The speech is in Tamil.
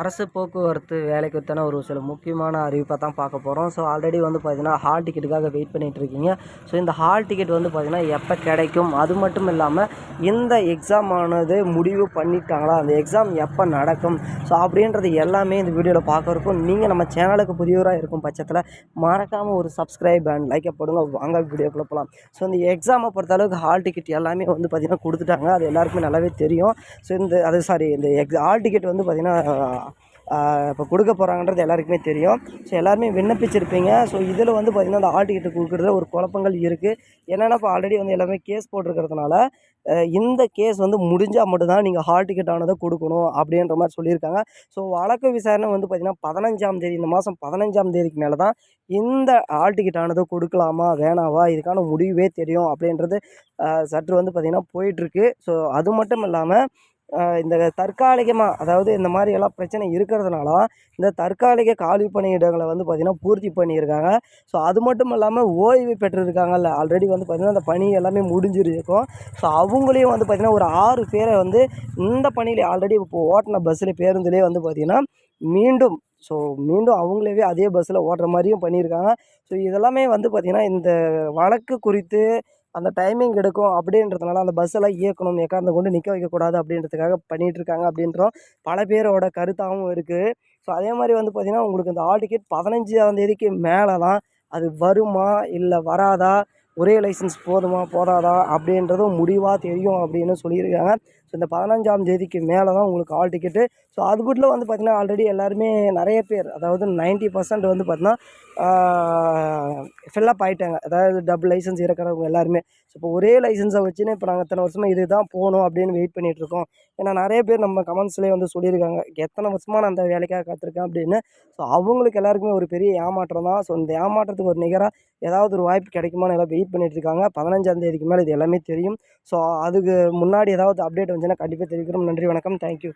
அரசு போக்குவரத்து வேலைக்குத்தான ஒரு சில முக்கியமான அறிவிப்பை தான் பார்க்க போகிறோம் ஸோ ஆல்ரெடி வந்து பார்த்தீங்கன்னா ஹால் டிக்கெட்டுக்காக வெயிட் பண்ணிகிட்ருக்கீங்க இருக்கீங்க. ஸோ இந்த ஹால் டிக்கெட் வந்து பார்த்தீங்கன்னா எப்போ கிடைக்கும்? அது மட்டும் இல்லாமல் இந்த எக்ஸாம் ஆனது முடிவு பண்ணிட்டாங்களா? அந்த எக்ஸாம் எப்போ நடக்கும்? ஸோ அப்படின்றது எல்லாமே இந்த வீடியோவில் பார்க்குறக்கும் நீங்கள் நம்ம சேனலுக்கு புதியவராக இருக்கும் பட்சத்தில் மறக்காமல் ஒரு சப்ஸ்கிரைப் அண்ட் லைக்கை போடுங்க. வாங்க வீடியோக்குள்ளே போகலாம் ஸோ இந்த எக்ஸாமை பொறுத்தளவுக்கு ஹால் டிக்கெட் எல்லாமே வந்து பார்த்திங்கன்னா கொடுத்துட்டாங்க. அது எல்லாருக்குமே நல்லாவே தெரியும். ஸோ இந்த அது சாரி இந்த எக்ஸ் ஹால் டிக்கெட் வந்து பார்த்திங்கன்னா இப்போ கொடுக்க போகிறாங்கன்றது எல்லாருக்குமே தெரியும். ஸோ எல்லாருமே விண்ணப்பிச்சிருப்பீங்க. ஸோ இதில் வந்து பார்த்திங்கன்னா அந்த ஹால் டிக்கெட் கொடுக்குறதுல ஒரு குழப்பங்கள் இருக்குது என்னென்னா இப்போ ஆல்ரெடி வந்து எல்லாமே கேஸ் போட்டிருக்கிறதுனால இந்த கேஸ் வந்து முடிஞ்சால் மட்டும்தான் நீங்கள் ஹால் டிக்கெட் ஆனதை கொடுக்கணும் அப்படின்ற மாதிரி சொல்லியிருக்காங்க. ஸோ வழக்கு விசாரணை வந்து பார்த்திங்கன்னா பதினஞ்சாம் தேதி இந்த மாதம் பதினஞ்சாம் தேதிக்கு மேலே தான் இந்த ஹால் டிக்கெட் ஆனதை கொடுக்கலாமா வேணாவா இதுக்கான முடிவே தெரியும் அப்படின்றது சற்று வந்து பார்த்திங்கன்னா போயிட்டுருக்கு ஸோ அது மட்டும் இல்லாமல் இந்த தற்காலிகமாக அதாவது இந்த மாதிரி எல்லாம் பிரச்சனை இருக்கிறதுனால இந்த தற்காலிக காலி பணியிடங்களை வந்து பார்த்திங்கன்னா பூர்த்தி பண்ணியிருக்காங்க. ஸோ அது மட்டும் இல்லாமல் ஓய்வு பெற்றிருக்காங்கல்ல. ஆல்ரெடி வந்து பார்த்திங்கன்னா அந்த பணி எல்லாமே முடிஞ்சிருக்கும். ஸோ அவங்களையும் வந்து பார்த்திங்கன்னா ஒரு ஆறு பேரை வந்து இந்த பணியில் ஆல்ரெடி இப்போ ஓட்டின பஸ்ஸில் பேருந்துலேயே வந்து பார்த்திங்கன்னா மீண்டும் ஸோ மீண்டும் அவங்களவே அதே பஸ்ஸில் ஓட்டுற மாதிரியும் பண்ணியிருக்காங்க. ஸோ இதெல்லாமே வந்து பார்த்திங்கன்னா இந்த வழக்கு குறித்து அந்த டைமிங் எடுக்கும் அப்படின்றதுனால அந்த பஸ்ஸெல்லாம் இயக்கணும் எக்கார்ந்த கொண்டு நிற்க வைக்கக்கூடாது அப்படின்றதுக்காக பண்ணிகிட்டு இருக்காங்க அப்படின்றோம். பல பேரோட கருத்தாகவும் இருக்குது ஸோ அதே மாதிரி வந்து பார்த்திங்கன்னா உங்களுக்கு இந்த ஆல் டிக்கெட் பதினஞ்சாம் தேதிக்கு மேலே தான் அது வருமா இல்லை வராதா? ஒரே லைசன்ஸ் போதுமா போதாதா அப்படின்றதும் முடிவாக தெரியும் அப்படின்னு சொல்லியிருக்காங்க. ஸோ இந்த பதினஞ்சாம் தேதிக்கு மேலே தான் உங்களுக்கு ஆல் டிக்கெட்டு ஸோ அதுக்குள்ள வந்து பார்த்திங்கன்னா ஆல்ரெடி எல்லாருமே நிறைய பேர் அதாவது நைன்ட்டி பர்சன்ட் வந்து பார்த்தீங்கன்னா ஃபில்லப் ஆகிட்டாங்க அதாவது டபுள் லைசன்ஸ் இருக்கிறவங்க எல்லாருமே. ஸோ இப்போ ஒரே லைசன்ஸை வச்சுன்னு இப்போ நாங்கள் இத்தனை வருஷமாக இது தான் போகணும் அப்படின்னு வெயிட் பண்ணிகிட்ருக்கோம் ஏன்னா நிறைய பேர் நம்ம கமெண்ட்ஸ்லேயே வந்து சொல்லியிருக்காங்க. எத்தனை வருஷமாக நான் அந்த வேலைக்காக காத்திருக்கேன் அப்படின்னு. ஸோ அவங்களுக்கு எல்லாருக்குமே ஒரு பெரிய ஏமாற்றம் தான். ஸோ இந்த ஏமாற்றத்துக்கு ஒரு நிகராக ஏதாவது ஒரு வாய்ப்பு கிடைக்குமான்னு எல்லாம் வெயிட் பண்ணிகிட்டு இருக்காங்க பதினஞ்சாம் தேதிக்கு மேலே இது எல்லாமே தெரியும். ஸோ அதுக்கு முன்னாடி ஏதாவது அப்டேட் வந்துச்சுன்னா கண்டிப்பாக தெரிவிக்கிறோம். நன்றி வணக்கம். தேங்க்யூ